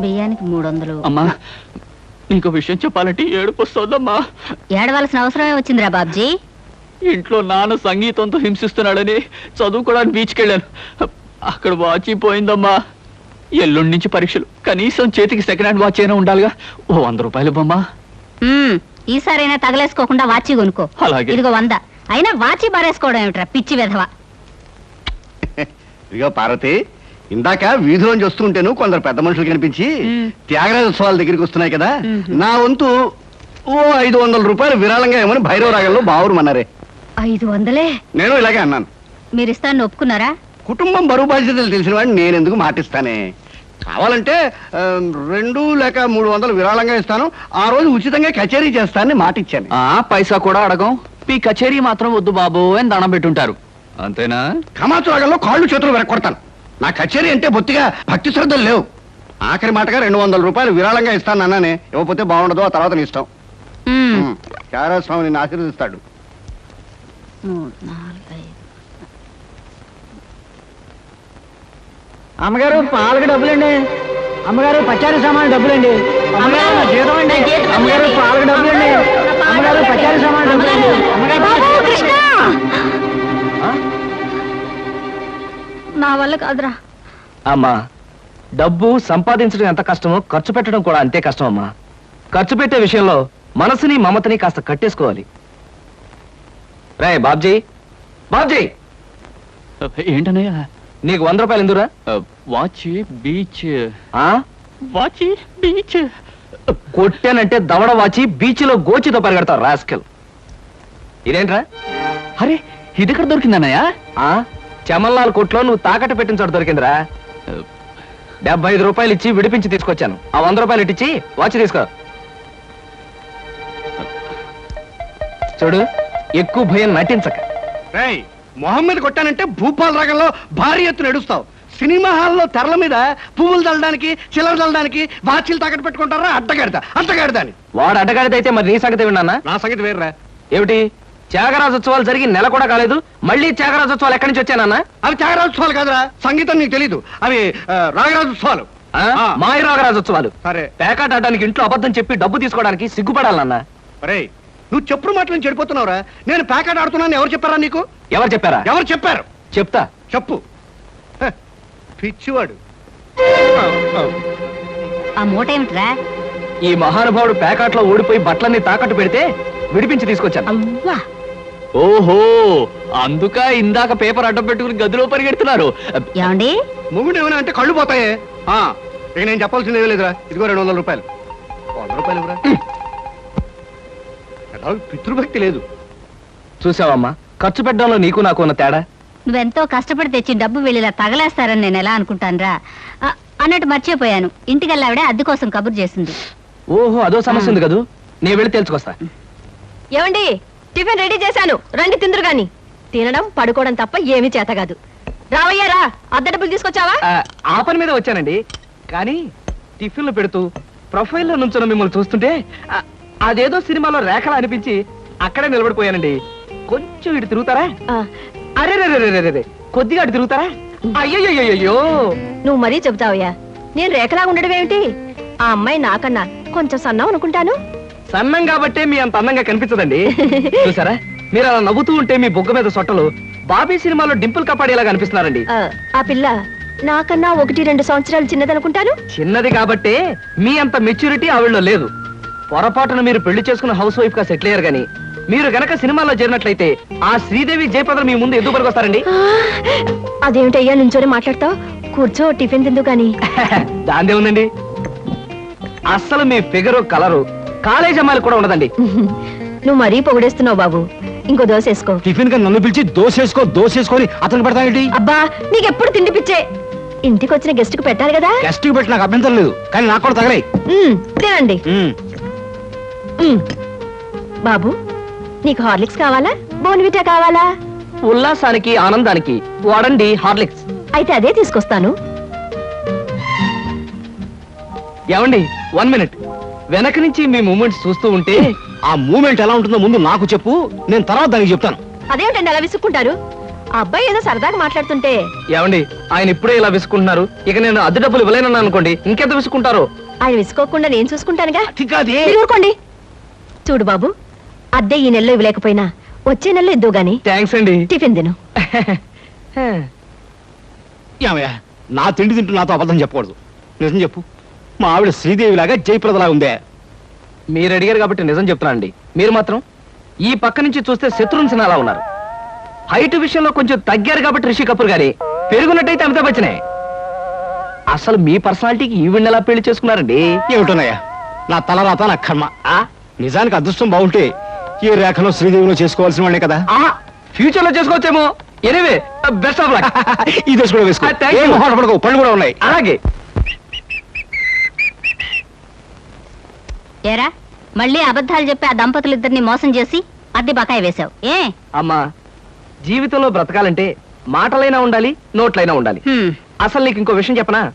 బియ్యానికి మూడు వందలు అమ్మా నీకు విషయం చెప్పాలంటే ఏడుపు వస్తుందమ్మా. ఏడవలసిన అవసరమే వచ్చిందిరా బాబ్జీ. ఇంట్లో నాన్న సంగీతంతో హింసిస్తున్నాడని చదువుకోవడానికి బీచ్కి వెళ్ళాను. అక్కడ వాచ్ పోయిందమ్మా. ఎల్లుండి నుంచి పరీక్షలు. కనీసం చేతికి సెకండ్ హ్యాండ్ వాచ్ అయినా ఉండాలిగా. ఓ వంద రూపాయలు బొమ్మా ఈసారైనా తగలేసుకోకుండా వాచి కొనుక్కో. అలాగే. ఇదిగో వంద. అయినా వాచి బారేసుకోవడం ఏమిట్రా పిచ్చి విధవ. ఇదిగో పార్వతి ఇందాక వీధిలోంచి వస్తుంటేను కొందరు పెద్ద మనుషులు కనిపించి. త్యాగరాజ ఉత్సవాల దగ్గరికి వస్తున్నాయి కదా. నా వంతు ఓ ఐదు వందల రూపాయలు విరాళంగా ఏమని భైరవ రాగంలో బావురమన్నారే ఐదు వందలే? నేను ఇలాగే అన్నాను. మీరు ఇస్తాను ఒప్పుకున్నారా? కుటుంబం బరువు బాధ్యతలు తెలిసిన వాడిని నేను ఎందుకు మాటిస్తానే? కావాలంటే రెండు లేక మూడు వందలు విరాళంగా ఇస్తాను. ఆ రోజు ఉచితంగా కచేరీ చేస్తానని మాటిచ్చాను. ఆ పైసా కూడా అడగం. మీ కచేరీ మాత్రం వద్దు బాబు అని దండం పెట్టుంటారు. అంతేనా? కమాతు రాగంలో కాళ్ళు చేతులు వెరకొడతాను నా కచేరీ అంటే బొత్తిగా భక్తి శ్రద్ధలు లేవు. ఆఖరి మాటగా రెండు వందల రూపాయలు విరాళంగా ఇస్తాను అన్నానే ఇవ్వకపోతే బాగుండదు ఆ తర్వాత నీ ఇష్టం. ఉమ్. చారా స్వామి నిన్ను ఆశీర్వదిస్తాడు. అమ్మగారు పాలకు డబ్బులండి. అమ్మగారు పచారీ సామాన్ డబ్బులండి. అమ్మగారు నా జీతం అండి. అమ్మగారు. పాలకు డబ్బులండి. అమ్మగారు. పచారీ సామాన్ డబ్బులండి. అమ్మగారు నా వల్ల కాదురా. అమ్మా డబ్బు సంపాదించడం ఎంత కష్టమో ఖర్చు పెట్టడం కూడా అంతే కష్టం అమ్మా. ఖర్చు పెట్టే విషయంలో మనసుని మమతని కాస్త కట్టేసుకోవాలి. రే బాబ్జీ బాబ్జీ! ఏంటనయ్య నీకు వంద రూపాయలు ఎందురా వాచ్ బీచ్. ఆ? Watch beach. కొట్టానంటే దవడ వాచి బీచ్లో గోచితో పరిగెడతావు రాస్కెల్. ఇదేంట్రా? అరే ఇది ఎక్కడ దొరికిందన్నయ్య? ఆ? చమల్లాల్ కొట్లో నువ్వు తాకట్టు పెట్టిన చోట దొరికిందిరా. డెబ్బై ఐదు రూపాయలు ఇచ్చి విడిపించి తీసుకొచ్చాను. ఆ వంద రూపాయలు ఇట్టించి వాచ్ తీసుకో. చూడు ఎక్కువ భయం నటించక. రేయ్ మొహం మీద కొట్టానంటే భూపాల్ రాగంలో భారీ ఎత్తున ఎడుస్తావు సినిమా హాల్లో తెరల మీద పువ్వులు చల్లడానికి చిల్లర చల్లడానికి వాచీలు తాకట్టు పెట్టుకుంటారా? అడ్డగాడిద అడ్డగాడిద అని వాడు అడ్డగాడిదైతే మరి నీ సంగతి విన్నానా? నా సంగతి వేర్రా. ఏమిటి? త్యాగరాజోత్సవాలు జరిగి నెల కూడా కాలేదు. మళ్ళీ త్యాగరాజోత్సవాలు ఎక్కడి నుంచి వచ్చానన్నా అవి త్యాగరాజోత్సవాలు కాదురా. సంగీతం నీకు తెలీదు. అవి రాగరాజోత్సవాలు. మాయ రాగరాజోత్సవాలు. సరే. పేకాట ఆడడానికి ఇంట్లో అబద్ధం చెప్పి డబ్బు తీసుకోవడానికి సిగ్గుపడాలన్నా రేయ్ నువ్వు చెప్పుడు మాటలు చెడిపోతున్నావురా. నేను ప్యాకెట్ ఆడుతున్నాను ఎవరు చెప్పారా నీకు? ఎవరు చెప్పారా? ఎవరు చెప్పారు? చెప్తా. చెప్పు. పిచ్చివాడు. ఆ మూట ఏమిట్రా? ఈ మహానుభావుడు పేకాట్లో ఓడిపోయి బట్టలన్నీ తాకట్టు పెడితే విడిపించి తీసుకొచ్చాను. అవ్వా. ఓహో అందుక ఇందాక పేపర్ అడ్డం పెట్టుకుని గదిలో పరిగెడుతున్నారు. ఏమండి? మొగుడు ఏమైనా అంటే కళ్ళు పోతాయే. ఆ, ఇక నేను చెప్పాల్సింది ఏమీ లేదురా. ఇదిగో రెండు వందల రూపాయలు. వంద రూపాయలు ఇవ్వరా? ఎలా? పితృభక్తి లేదు. చూసావమ్మా ఖర్చు పెట్టడంలో నీకు నాకు ఉన్న తేడా? నువ్వెంతో కష్టపడి తెచ్చి డబ్బు వెళ్ళిలా తగలేస్తారని నేను ఎలా అనుకుంటానురా? ఆ, అన్నట్టు మర్చిపోయాను. ఇంటికెళ్ళావిడే అద్దె కోసం కబురు చేసింది. ఓహో అదో సమస్య ఉంది కదూ? నేను వెళ్ళి తెలుసుకొస్తా ఏమండి? టిఫిన్ రెడీ చేశాను. రండి తిందురు గాని తినడం పడుకోవడం తప్ప ఏమీ చేత కాదు రావయ్యారా అద్దె డబ్బులు తీసుకొచ్చావా? ఆ, ఆ పని మీద వచ్చానండి. కానీ టిఫిన్లు పెడుతూ ప్రొఫైల్లో నుంచున్న మిమ్మల్ని చూస్తుంటే ఆ, అదేదో సినిమాలో రేఖలా అనిపించి అక్కడే నిలబడిపోయానండి. కొంచెం ఇటు తిరుగుతారా? ఆ, అరే రే రే రే రే కొద్దిగా అటు తిరుగుతారా? అయ్యయ్యో నువ్వు మరీ చెబుతావయ్యా. నేను రేఖలాగా ఉండడం ఏమిటి ఆ అమ్మాయి నాకన్నా కొంచెం సన్నం అనుకుంటాను. సన్నం కాబట్టే మీ అంత అందంగా కనిపించదండి. చూసారా? మీరు అలా నవ్వుతూ ఉంటే మీ బొగ్గ మీద సొట్టలు బాబీ సినిమాలో డింపుల్ కపాడేలా కనిపిస్తున్నారండి ఆ, పిల్ల నాకన్నా ఒకటి రెండు సంవత్సరాలు చిన్నదనుకుంటాను? చిన్నది కాబట్టే మీ అంత మెచ్యూరిటీ ఆవిడలో లేదు. పొరపాటున మీరు పెళ్ళి చేసుకున్న హౌస్ వైఫ్గా సెటిల్ అయ్యారు గాని మీరు గనక సినిమాలో చేరినట్లయితే ఆ శ్రీదేవి జయప్రద మీ ముందు ఎందుకు పనికొస్తారండి ఆ, అదేమిటయ్యా నుంచోని మాట్లాడతావు? కూర్చో టిఫిన్ తిందు గాని దాందే ఉందండి. అస్సలు మీ ఫిగరు కలరు కాలేజ్ అమ్మాయిలు కూడా ఉండదండి. నువ్వు మరీ పొగిడేస్తున్నావు బాబు. ఇంకో దోశ వేసుకో. టిఫిన్గా నన్ను పిలిచి దోసేసుకో దోసేసుకొని అతను పెడతానండి అబ్బా నీకెప్పుడు తిండి పిచ్చే? ఇంటికి వచ్చిన గెస్ట్కు పెట్టాలి కదా? గెస్ట్కి పెట్టి నాకు అభ్యంతరం లేదు. కానీ నాకు కూడా తగలే. తినండి. బాబు నీకు హార్లిక్స్ కావాలా? బోన్విటా కావాలా? ఉల్లాసానికి ఆనందానికి వాడండి హార్లిక్స్. అయితే అదే తీసుకొస్తాను. ఏమండి వన్ మినిట్ వెనక నుంచి మీ మూమెంట్స్ చూస్తూ ఉంటే ఆ మూమెంట్ ఎలా ఉంటుందో ముందు నాకు చెప్పు నేను తర్వాత దానికి చెప్తాను. అదేమిటండి అలా విసుక్కుంటారు? అబ్బాయి ఏదో సరదాగా మాట్లాడుతుంటే ఏమండి ఆయన ఇప్పుడే ఇలా విసుకుంటున్నారు ఇక నేను అద్దె డబ్బులు ఇవ్వలేనన్నా అనుకోండి ఇంకెంత విసుకుంటారు ఆయన విసుకోకుండా నేను చూసుకుంటానుగా? అది కాదే. మీరు ఊరుకోండి. చూడు బాబు అద్దె ఈ నెలలో ఇవ్వలేకపోయినా వచ్చే నెలలో ఇద్దు గాని. థ్యాంక్స్ అండి. టిఫిన్ తిను. ఏమయ్యా నా తిండి తింటూ నాతో అబద్ధం చెప్పకూడదు. నిజం చెప్పు. మా ఆవిడ శ్రీదేవిలాగా జయప్రదలా ఉందే. మీరు అడిగారు కాబట్టి నిజం చెప్తున్నానండి మీరు మాత్రం ఈ పక్క నుంచి చూస్తే శత్రుఘ్న సిన్హా ఉన్నారు. హైట్ విషయంలో కొంచెం తగ్గారు కాబట్టి రిషి కపూర్ గారి. పెరుగున్నట్టయితే అమితాబ్ బచ్చనే. అసలు మీ పర్సనాలిటీకి ఈవిడ్ని ఎలా పెళ్ళి చేసుకున్నారండి? ఏమిటోనయ్యా? నా తలరాత నా కర్మ. ఆ? నిజానికి అదృష్టం బాగుంటే ఈ రేఖలో శ్రీదేవిలో చేసుకోవాల్సిన వాళ్ళే కదా. ఫ్యూచర్లో చేసుకోవచ్చేమో. ఎనివే బెస్ట్ ఆఫ్ లక్ ఈ దశ కూడా వేసుకో. Ah, thank you. పళ్ళు కూడా ఉన్నాయి. అలాగే. ఏరా మళ్ళీ అబద్ధాలు చెప్పి ఆ దంపతులు ఇద్దరిని మోసం చేసి అద్దె బకాయి వేశావు. ఏ? అమ్మా జీవితంలో బ్రతకాలంటే మాటలైనా ఉండాలి నోట్లైనా ఉండాలి. హ్మ్. అసలు నీకు ఇంకో విషయం చెప్పనా?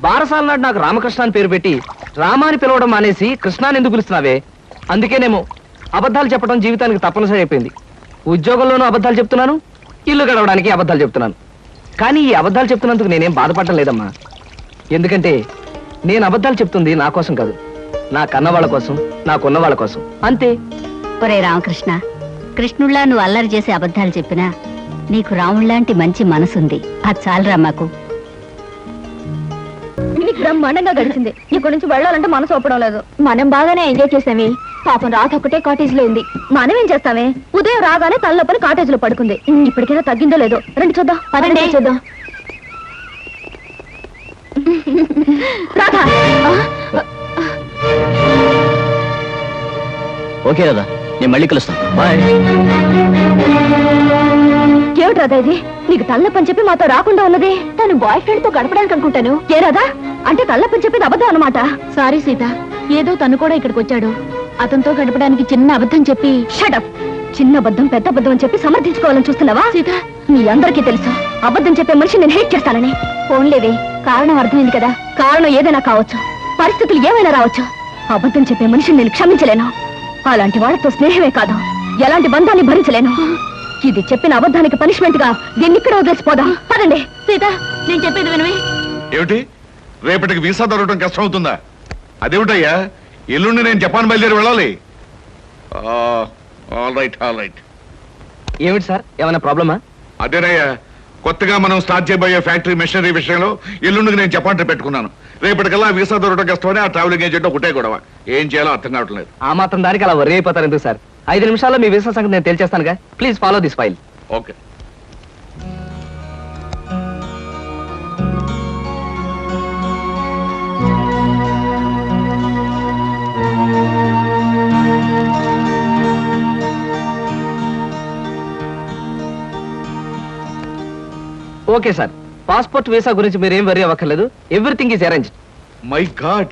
బారసాల నాడు నాకు రామకృష్ణ అని పేరు పెట్టి రామాని పిలవడం మానేసి కృష్ణాని ఎందుకు పిలుస్తున్నావే? అందుకేనేమో అబద్ధాలు చెప్పడం జీవితానికి తప్పనిసరి అయిపోయింది. ఉద్యోగంలోనూ అబద్ధాలు చెప్తున్నాను ఇల్లు గడవడానికి అబద్ధాలు చెప్తున్నాను. కానీ ఈ అబద్ధాలు చెప్తున్నందుకు నేనేం బాధపడటం లేదమ్మా. ఎందుకంటే నేను అబద్ధాలు చెప్తుంది నా కోసం కాదు. నా కన్న వాళ్ళ కోసం నాకున్న వాళ్ళ కోసం. అంతే. ఒరే రామకృష్ణ కృష్ణుళ్ళ నువ్వు అల్లరి చేసి అబద్ధాలు చెప్పినా నీకు రాముళ్ళాంటి మంచి మనసుంది. అది చాలరా మాకు. నీకు బ్రహ్మాండంగా గడిచింది. ఇక్కడ నుంచి వెళ్ళాలంటే మనసు ఒప్పడం లేదు. మనం బాగానే ఎంజాయ్ చేసామే పాపం రాత ఒకటే కాటేజ్లో ఉంది. మనం ఏం చేస్తామే? ఉదయం రాగానే తల్లపని కాటేజ్లో పడుకుంది. ఇప్పటికైనా తగ్గిందో లేదో? రండి చూద్దాం. పదండి. చూద్దాం. రాధా. ఓకే కదా నేను మళ్ళీ కలుస్తాను. బాయ్. ఏమిటి రాధా ఇది? నీకు తల్లపని చెప్పి మాతో రాకుండా ఉన్నది. తను బాయ్ ఫ్రెండ్తో గడపడానికి అనుకుంటాను. ఏ రాధా? అంటే తల్లపని చెప్పింది అబద్ధం అన్నమాట. సారీ సీత ఏదో తను కూడా ఇక్కడికి వచ్చాడు. అతనితో గడపడానికి చిన్న అబద్ధం చెప్పి షటప్ చిన్న అబద్ధం పెద్ద అబద్ధం అని చెప్పి సమర్థించుకోవాలని చూస్తున్నావా? సీత. మీ అందరికీ తెలుసు. అబద్ధం చెప్పే మనిషి నేను హేట్ చేస్తానని. ఫోన్లేవి కారణం అర్థమైంది కదా. కారణం ఏదైనా కావచ్చు. పరిస్థితులు ఏమైనా రావచ్చు. అబద్ధం చెప్పే మనిషిని నేను క్షమించలేను. అలాంటి వాళ్ళతో స్నేహమే కాదు. ఎలాంటి బంధాన్ని భరించలేను. ఇది చెప్పిన అబద్ధానికి పనిష్మెంట్గా దీన్ని ఇక్కడ వదిలేసిపోదాం? పదండి. సీత నేను చెప్పేది వినవి. ఏమిటి? రేపటికి వీసా దొరకడం కష్టం అవుతుందా అదేమిటయ్యా? ఎల్లుండి నేను జపాన్ బయలుదేరి వెళ్ళాలి. ఆల్ రైట్ ఆల్ రైట్ ఏమిటి సార్? ఏమైనా ప్రాబ్లమా? అదేనయ్యా కొత్తగా మనం స్టార్ట్ చేయబోయే ఫ్యాక్టరీ మెషినరీ విషయంలో ఎల్లుండికి నేను జపాన్ ట్రిప్ పెట్టుకున్నాను. రేపటికల్లా వీసా దొరకడం కష్టమని ఆ ట్రావెలింగ్ ఏజెంట్ ఒకటే గొడవ. ఏం చేయాలో అర్థం కావట్లేదు. ఆ మాత్రం దానికి అలా వర్రీ అయిపోతారు ఎందుకు సార్? ఐదు నిమిషాల్లో మీ వీసా సంగతి నేను తెలిచేస్తానుగా. Please follow this file okay. Okay sir. Passport visa గురించి మీరేం worry అవ్వక్కర్లేదు. Everything is arrange my God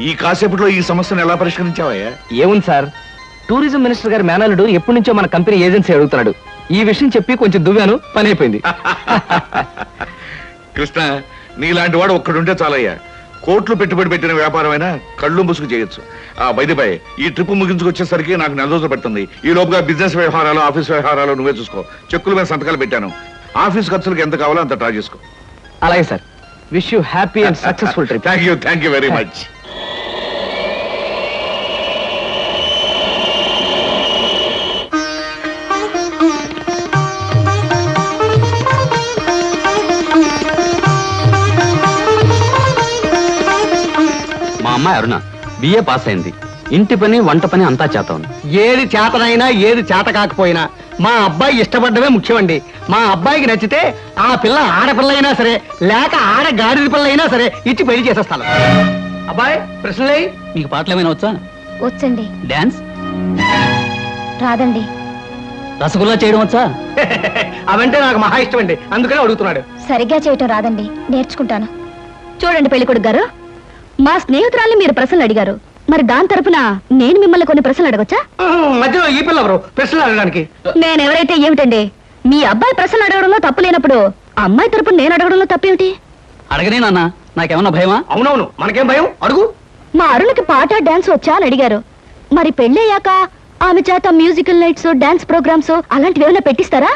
ఈ కాసేపట్లో ఈ సమస్యను ఎలా పరిష్కరించావయ్యా? ఏముంది సార్? టూరిజం మినిస్టర్ గారి మేనల్లుడు ఎప్పటి నుంచో మన కంపెనీ ఏజెన్సీ అడుగుతున్నాడు. ఈ విషయం చెప్పి కొంచెం దువ్వాను పని అయిపోయింది. కృష్ణ నీలాంటి వాడు ఒక్కడుంటే చాలయ్యా. కోట్లు పెట్టుబడి పెట్టిన వ్యాపారమైనా కళ్ళు ముసుగు చేయొచ్చు. ఆ బయటపై ఈ ట్రిప్ ముగించుకొచ్చేసరికి నాకు నెల రోజులు పడుతుంది. ఈ లోపుగా బిజినెస్ వ్యవహారాలు ఆఫీస్ వ్యవహారాలు నువ్వే చూసుకో. చెక్కుల మీద సంతకాలు పెట్టాను. ఆఫీస్ ఖర్చులకు ఎంత కావాలో అంత ట్రా చేసుకో. అలాగే sir. Wish you happy and successful trip thank you thank you very much మా అమ్మాయి అరుణ బిఏ పాస్ అయింది. ఇంటి పని వంట పని అంతా చేతాం ఏది చేతనైనా ఏది చేత కాకపోయినా మా అబ్బాయి ఇష్టపడ్డమే ముఖ్యమండి. మా అబ్బాయికి నచ్చితే ఆ పిల్ల ఆడపిల్ల అయినా సరే లేక ఆడ గాడిద పిల్ల అయినా సరే ఇచ్చి పెళ్ళి చేసేస్తాను. అబ్బాయి ప్రశ్నలే మీకు పాటలు ఏమైనా వచ్చా? వచ్చండి. డాన్స్? రాదండి. రసగుల్లా చేయడం వచ్చా? అవంటే నాకు మహా ఇష్టం అండి అందుకనే అడుగుతున్నాడు. సరిగ్గా చేయటం రాదండి. నేర్చుకుంటాను. చూడండి పెళ్ళికొడుకు గారు మా స్నేహితురాల్ని మీరు ప్రశ్నలు అడిగారు. మరి దాని తరపున నేను మిమ్మల్ని కొన్ని ప్రశ్నలు అడగొచ్చా? మధ్యలో ఈ పిల్ల ఎవరు? ప్రశ్నలు అడగడానికి. నేనెవరైతే ఏమిటండి? మీ అబ్బాయి ప్రశ్నలు అడగడంలో తప్పు లేనప్పుడు అమ్మాయి తరపున నేను అడగడంలో తప్పేమిటి? అడగనే నాన్న నాకేమన్నా భయమా? అవునవును. మనకేం భయం? అడుగు. మా అరుణకి పాట డాన్స్ వచ్చా అని అడిగారు. మరి పెళ్ళయ్యాక ఆమె చేత మ్యూజికల్ నైట్స్ డాన్స్ ప్రోగ్రామ్స్ అలాంటివి ఏమైనా పెట్టిస్తారా?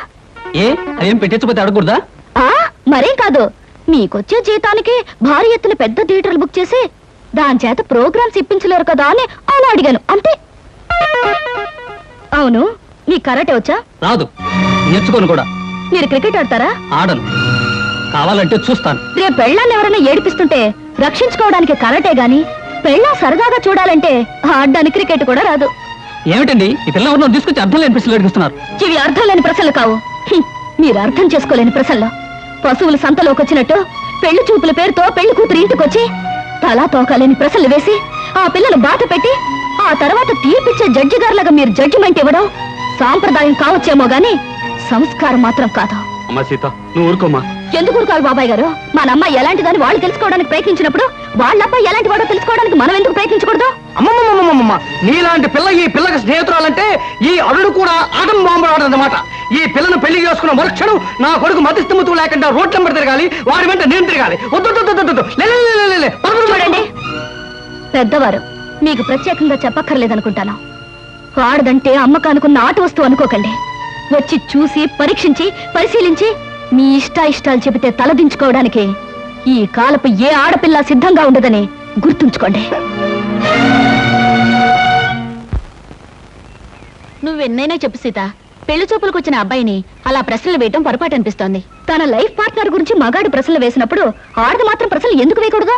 ఏ? అదేం పెట్టించకపోతే అడగకూడదా? ఆ మరేం కాదు. మీకొచ్చే జీతానికి భారీ ఎత్తున పెద్ద థియేటర్లు బుక్ చేసి దాని చేత ప్రోగ్రామ్స్ ఇప్పించలేరు కదా అని అలా అడిగాను. అంతే. అవును మీకు కరాటే వచ్చా? రాదు. నేర్చుకోను కూడా. మీరు క్రికెట్ ఆడతారా? ఆడను. కావాలంటే చూస్తాను. రేపు పెళ్ళాన్ని ఎవరైనా ఏడిపిస్తుంటే రక్షించుకోవడానికి కరాటే గాని పెళ్ళా సరదాగా చూడాలంటే ఆడడానికి క్రికెట్ కూడా రాదు. ఏమిటండి? ఈ పిల్ల ఎవరినో తీసుకొచ్చి అర్థం లేని ప్రశ్నలు అడిగిస్తున్నారు ఇవి అర్థం లేని ప్రశ్నలు కావు. మీరు అర్థం చేసుకోలేని ప్రశ్నలు. పశువులు సంతలోకి వచ్చినట్టు పెళ్ళి చూపుల పేరుతో పెళ్ళి కూతురు ఇంటికొచ్చి తలా తోకాలేని ప్రశ్నలు వేసి ఆ పిల్లలు బాధ పెట్టి ఆ తర్వాత తీర్పిచ్చే జడ్జి గారులాగా మీరు జడ్జిమెంట్ ఇవ్వడం సాంప్రదాయం కావచ్చేమో గాని సంస్కారం మాత్రం కాదు. అమ్మా సీత నువ్వు ఊరుకోమా ఎందుకు ఊరుకోవాలి బాబాయ్ గారు? మన అమ్మాయి ఎలాంటిదని వాళ్ళు తెలుసుకోవడానికి ప్రయత్నించినప్పుడు వాళ్ళ అబ్బాయి ఎలాంటి వాడో తెలుసుకోవడానికి మనం ఎందుకు ప్రయత్నించకూడదు? అమ్మమ్మమ్మమ్మమ్మ నీలాంటి పిల్ల ఈ పిల్లకి స్నేహితురాలంటే ఈ అడుడు కూడా ఆటం బాంబు ఆడదన్నమాట ఈ పిల్లను పెళ్ళి చేసుకున్న మరుక్షణం నా కొడుకు మతిస్థిమతు లేకుండా రోడ్ నెంబర్ తిరగాలి వాడి వెంట నేను తిరగాలి. చూడండి. పెద్దవారు మీకు ప్రత్యేకంగా చెప్పక్కర్లేదనుకుంటాను. ఆడదంటే అమ్మకానుకున్న ఆట వస్తువు అనుకోకండి. వచ్చి చూసి పరీక్షించి పరిశీలించి మీ ఇష్ట ఇష్టాలు చెబితే తలదించుకోవడానికి ఈ కాలపు ఏ ఆడపిల్ల సిద్ధంగా ఉండదని గుర్తుంచుకోండి. నువ్వెన్నైనా చెప్పు సీత. పెళ్ళి చూపులకు వచ్చిన అబ్బాయిని అలా ప్రశ్నలు వేయటం పొరపాటు అనిపిస్తోంది. తన లైఫ్ పార్ట్నర్ గురించి మగాడు ప్రశ్నలు వేసినప్పుడు ఆడది మాత్రం ప్రశ్నలు ఎందుకు వేయకూడదు?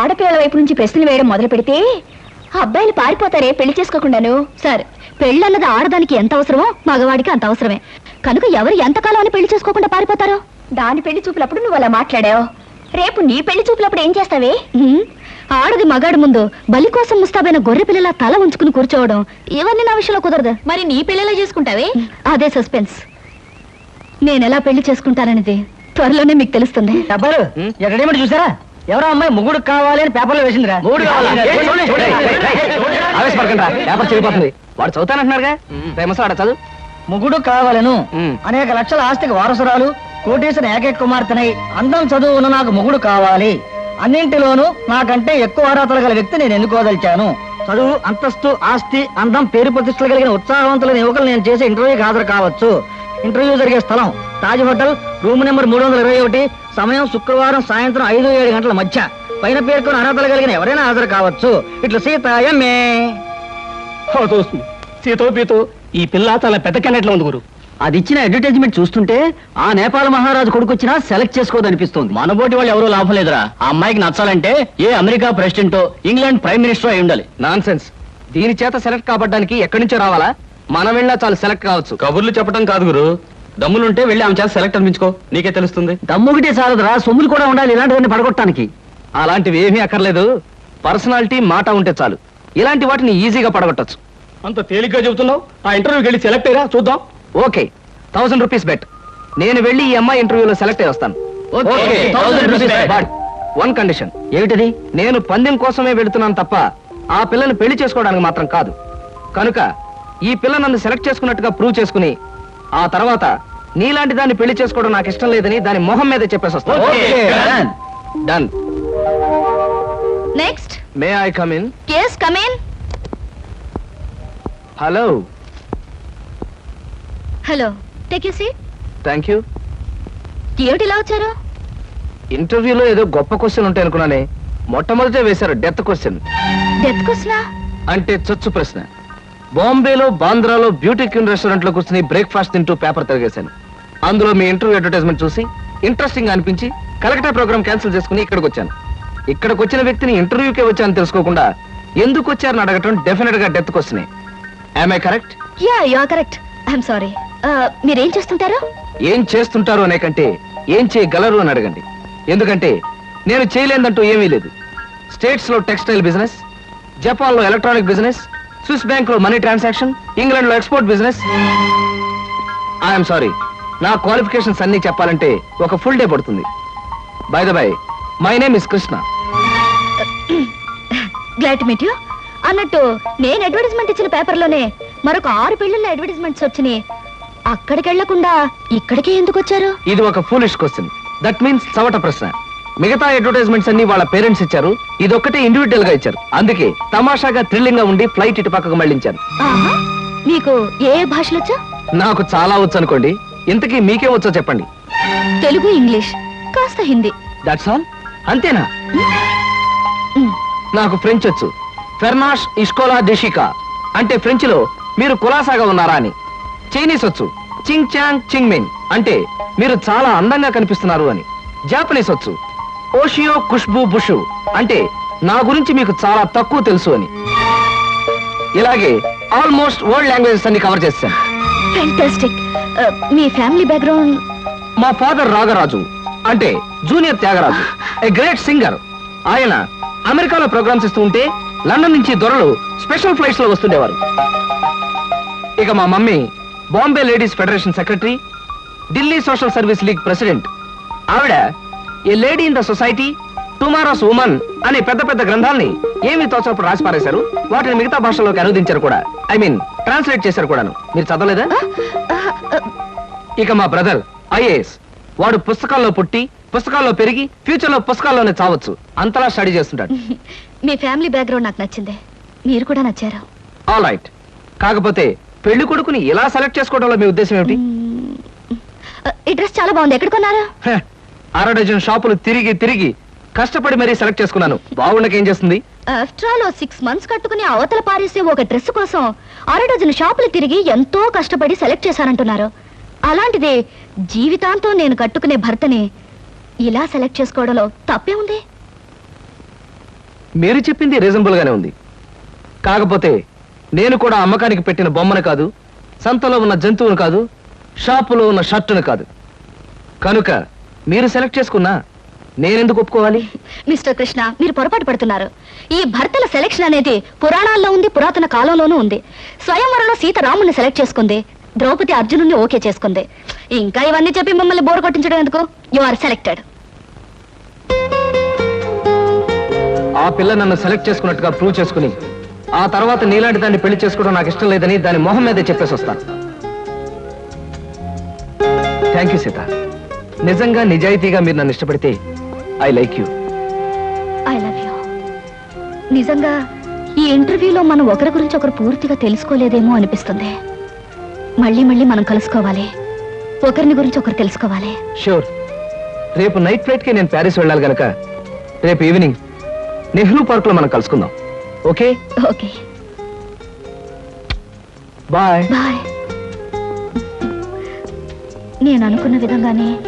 ఆడపిల్లల వైపు నుంచి ప్రశ్నలు వేయడం మొదలు పెడితే అబ్బాయిలు పారిపోతారే పెళ్ళి చేసుకోకుండాను? సరే పెళ్ళన్నది ఆడదానికి ఎంత అవసరమో మగవాడికి అంత అవసరమే. కనుక ఎవరు ఎంతకాలం అని పెళ్ళి చేసుకోకుండా పారిపోతారో? దాని పెళ్ళి చూపులప్పుడు నువ్వు అలా మాట్లాడావు. రేపు నీ పెళ్ళి చూపులప్పుడు ఏం చేస్తావే? ఆడది మగాడి ముందు బలి కోసం ముస్తాబైన గొర్రె పిల్లల తల ఉంచుకుని కూర్చోవడం ఇవన్నీ నా విషయంలో కుదరదు మరి నీ పెళ్ళిలా చేసుకుంటావే అదే సస్పెన్స్ నేను ఎలా పెళ్ళి చేసుకుంటాననేది త్వరలోనే మీకు తెలుస్తుంది డబ్బాలు ఎక్కడేమిటి చూసారా ఎవరో అమ్మాయి ముగ్గురు కావాలి అని పేపర్లో వేసిందిరా మూడు కావాలా? ఏ, చూడండి. ఏయ్, ఏయ్, ఏయ్, ఆవేశపడకండిరా పేపర్ చెడిపోతుంది వాడు చదువుతానంటున్నారుగా ఫేమస్ ఆడ చదువు ముగ్గుడు కావాలను. అనేక లక్షల ఆస్తికి వారసురాలు కోటేశ్వర ఏకైక కుమార్తెనై అందం చదువు ఉన్న నాకు మొగుడు కావాలి అన్నింటిలోనూ నాకంటే ఎక్కువ అర్హతలు గల వ్యక్తి నేను ఎన్నుకోదలిచాను చదువు అంతస్తు ఆస్తి అందం పేరు ప్రతిష్టలు కలిగిన ఉత్సాహవంతులైన యువకులు నేను చేసే ఇంటర్వ్యూకి హాజరు కావచ్చు. ఇంటర్వ్యూ జరిగే స్థలం తాజ్ హోటల్ రూమ్ నెంబర్ మూడు వందల ఇరవై ఒకటి సమయం శుక్రవారం సాయంత్రం ఐదు ఏడు గంటల మధ్య. పైన పేర్కొన్న అర్హతలు కలిగిన ఎవరైనా హాజరు కావచ్చు. ఇట్లా సీత ఎంఏ సీతో పీతో ఈ పిల్ల చాలా పెద్ద కెన్నెట్లో ఉంది గురు. అది ఇచ్చిన అడ్వర్టైజ్మెంట్ చూస్తుంటే ఆ నేపాల్ మహారాజు కొడుకొచ్చినా సెలెక్ట్ చేసుకోదనిపిస్తోంది. మనబోటి వాళ్ళు ఎవరూ లాభం లేదురా. ఆ అమ్మాయికి నచ్చాలంటే ఏ అమెరికా ప్రెసిడెంటో ఇంగ్లాండ్ ప్రైమ్ మినిస్టర్ అయి ఉండాలి. నాన్ దీని చేత సెలెక్ట్ కాబట్టడానికి ఎక్కడి నుంచో రావాలా? మనం వెళ్ళినా చాలు సెలెక్ట్ కావచ్చు. కబుర్లు చెప్పడం కాదు గురు. దమ్ములుంటే వెళ్ళి ఆమె చేత సెలెక్ట్ అనిపించుకో. నీకే తెలుస్తుంది. దమ్ముగిటే చాలదురా. సొమ్ములు కూడా ఉండాలి ఇలాంటివన్నీ పడగొట్టడానికి. అలాంటివి ఏమీ అక్కర్లేదు. పర్సనాలిటీ మాట ఉంటే చాలు. ఇలాంటి వాటిని ఈజీగా పడగొట్టచ్చు. అంత తేలిగ్గా చెబుతున్నావు? ఆ ఇంటర్వ్యూకి వెళ్ళి సెలెక్ట్ అయ్యరా? చూద్దాం. ఓకే. Thousand rupees bet. నేను వెళ్ళి ఈ అమ్మాయి ఇంటర్వ్యూలో సెలెక్ట్ అయ్యి వస్తాను. Okay, 1000 rupees bet. But. One condition. ఏమిటది? నేను పందెం కోసమే వెళుతున్నాను తప్ప ఆ పిల్లని పెళ్ళి చేసుకోవడానికి మాత్రం కాదు. కనుక ఈ పిల్ల నన్ను సెలెక్ట్ చేసుకున్నట్టుగా ప్రూవ్ చేసుకుని ఆ తర్వాత నీలాంటి దాన్ని పెళ్ళి చేసుకోవడం నాకు ఇష్టం లేదని దాని మొహం మీద చెప్పేసి వస్తాను. Okay, done. Done next may I come in yes come in hello hello take you seat thank you ఏమిటి ఇలా వచ్చారు? ఇంటర్వ్యూలో ఏదో గొప్ప క్వశ్చన్ ఉంటాయి అనుకున్నానే మొట్టమొదటే వేశారు డెత్ క్వశ్చన్ డెత్ క్వశ్చనా అంటే చచ్చు ప్రశ్న. బాంబేలో బాంద్రాలో బ్యూటీ క్యూన్ రెస్టారెంట్లో కూర్చుని బ్రేక్ఫాస్ట్ తింటూ పేపర్ తిరిగేశాను. అందులో మీ ఇంటర్వ్యూ అడ్వర్టైజ్మెంట్ చూసి ఇంట్రెస్టింగ్ అనిపించి కలెక్టర్ ప్రోగ్రామ్ క్యాన్సిల్ చేసుకుని ఇక్కడికి వచ్చాను. ఇక్కడికి వచ్చిన వ్యక్తిని ఇంటర్వ్యూకే వచ్చాను తెలుసుకోకుండా ఎందుకు వచ్చారని అడగటం డెఫినెట్గా డెత్ క్వశ్చనే I correct yeah you are correct I'm sorry మీరేం చేస్తుంటారు? ఏం చేస్తుంటారు అనే కంటే ఏం చేయగలరు అని అడగండి. ఎందుకంటే నేను చేయలేదంటూ ఏమీ లేదు. స్టేట్స్లో టెక్స్టైల్ బిజినెస్ జపాన్లో ఎలక్ట్రానిక్ బిజినెస్ స్విస్ బ్యాంక్లో మనీ ట్రాన్సాక్షన్ ఇంగ్లాండ్లో ఎక్స్పోర్ట్ బిజినెస్. ఐఎమ్ సారీ నా క్వాలిఫికేషన్స్ అన్ని చెప్పాలంటే ఒక ఫుల్ డే పడుతుంది. By the by my name is Krishna glad to meet you అన్నట్టు నేను అడ్వర్టైజ్మెంట్ ఇచ్చిన పేపర్లోనే మరొక ఆరు పెళ్ళిళ్ళ అడ్వర్టైజ్మెంట్స్ వచ్చినాయి. అక్కడికి వెళ్ళకుండా ఇక్కడికే ఎందుకు వచ్చారు ఇది ఒక ఫూలిష్ క్వశ్చన్ దట్ మీన్స్ చవట ప్రశ్న. మిగతా అడ్వర్టైజ్మెంట్స్ అన్ని వాళ్ళ పేరెంట్స్ ఇచ్చారు. ఇదొక్కటే ఇండివిజువల్గా ఇచ్చారు. అందుకే తమాషాగా థ్రిల్లింగ్గా ఉండి ఫ్లైట్ ఇటు పక్కకు మళ్ళించాను. ఆహా, మీకు ఏ ఏ భాషలు వచ్చా? నాకు చాలా వచ్చు అనుకోండి. ఇంతకీ మీకేం వచ్చో చెప్పండి. తెలుగు ఇంగ్లీష్ కాస్త హిందీ. దట్స్ ఆల్ అంతేనా? నాకు ఫ్రెంచ్ వచ్చు. ఫెర్నాష్ ఇస్కోలా డెషికా అంటే ఫ్రెంచ్లో మీరు కులాసాగా ఉన్నారా అని. చైనీస్ వచ్చు. చింగ్ చాంగ్ చింగ్ మిన్. అంటే మీరు చాలా అందంగా కనిపిస్తున్నారు అని. జాపనీస్ వచ్చు. ఓషియో ఖుష్బు బుషు. అంటే నా గురించి మీకు చాలా తక్కువ తెలుసు అని. ఇలాగే ఆల్మోస్ట్ వరల్డ్ లాంగ్వేజెస్ అన్ని కవర్ చేశాను ఫెంటాస్టిక్ మీ ఫ్యామిలీ బ్యాక్గ్రౌండ్? మా ఫాదర్ రాగరాజు. అంటే junior Tyagaraju. A great singer. ఆయన అమెరికాలో ప్రోగ్రామ్స్ ఇస్తూ ఉంటే లండన్ నుంచి దొరలు స్పెషల్ ఫ్లైట్స్లో వస్తుండేవారు. ఇక మా mummy Bombay ladies federation secretary Delhi social service league president. ఆవిడ a lady in the society tomorrow's woman అనే పెద్ద పెద్ద గ్రంథాల్ని ఏమి తోచినప్పుడు రాసి పారేశారు వాటిని మిగతా భాషల్లోకి అనువదించారు కూడా. ఐ మీన్ ట్రాన్స్లేట్ చేశారు కూడాను. మీరు చదవలేదా? ఇక మా బ్రదర్ ఐఏఎస్. వాడు పుస్తకాల్లో పుట్టి పుస్తకాల్లో పెరిగి ఫ్యూచర్లో పుస్తకాల్లోనే చావచ్చు. అంతలా స్టడీ చేస్తుంటాడు. మీ ఫ్యామిలీ బ్యాక్గ్రౌండ్ నాకు నచ్చింది. మీరు కూడా నచ్చారు. All right. కాకపోతే పెళ్ళి కొడుకుని ఇలా సెలెక్ట్ చేసుకోవడంలో మీ ఉద్దేశం ఏమిటి? ఈ డ్రెస్ చాలా బాగుంది. ఎక్కడ కొన్నారు? హ, అర డజన్ షాపులు తిరిగి తిరిగి కష్టపడి మరీ సెలెక్ట్ చేసుకున్నాను. బాగుండక ఏం చేస్తుంది? ఆఫ్టర్ ఆల్ సిక్స్ మంత్స్ కట్టుకుని అవతల పారేసే ఒక డ్రెస్ కోసం అర డజన్ షాపులు తిరిగి ఎంతో కష్టపడి సెలెక్ట్ చేశారంటున్నారు అలాంటిది జీవితాంతం నేను కట్టుకునే భర్తని ఇలా సెలెక్ట్ చేసుకోవడంలో తప్పే ఉంది? మీరు చెప్పింది రీజనబుల్ గానే ఉంది. కాకపోతే నేను కూడా అమ్మకానికి పెట్టిన బొమ్మను కాదు సంతలో ఉన్న జంతువును కాదు షాపులో ఉన్న షర్టును కాదు. కనుక మీరు సెలెక్ట్ చేసుకున్నా నేనెందుకు ఒప్పుకోవాలి? మిస్టర్ కృష్ణ మీరు పొరపాటు పడుతున్నారు. ఈ భర్తల సెలెక్షన్ అనేది పురాణాల్లో ఉంది పురాతన కాలంలోనూ ఉంది. స్వయంవరంలో సీత రాముని సెలెక్ట్ చేసుకుంది. ద్రౌపది అర్జునుని ఓకే చేసుకుంది. ఇంకా ఇవన్నీ చెప్పి మిమ్మల్ని బోర్ కొట్టించడం ఎందుకు? యు ఆర్ సెలెక్టెడ్ ఆ పిల్ల నన్ను సెలెక్ట్ చేసుకున్నట్టుగా ప్రూవ్ చేసుకుని ఆ తర్వాత నీలాంటి దాన్ని పెళ్ళి చేసుకోవడం నాకు ఇష్టం లేదని దాని మొహం మీదే చెప్పేసి వస్తాను. Thank you Sita. నిజంగా నిజాయితీగా మీరు నన్ను ఇష్టపడితే I like you I love you నిజంగా ఈ ఇంటర్వ్యూలో మనం ఒకరి గురించి ఒకరు పూర్తిగా తెలుసుకోలేదేమో అనిపిస్తుంది. మళ్ళీ మళ్ళీ మనం కలుసుకోవాలి. ఒకరిని గురించి ఒకరు తెలుసుకోవాలి. షూర్ రేపు నైట్ ఫ్లైట్కి నేను ప్యారిస్ వెళ్ళాలి గనక రేపు ఈవినింగ్ నెహ్రూ పార్క్లో మనం కలుసుకుందాం. ఓకే? ఓకే. బాయ్. బాయ్. నేను అనుకున్న విధంగానే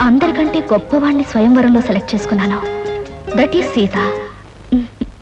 అందరికంటే గొప్పవాణ్ణి స్వయంవరంలో సెలెక్ట్ చేసుకున్నాను. That is Sita.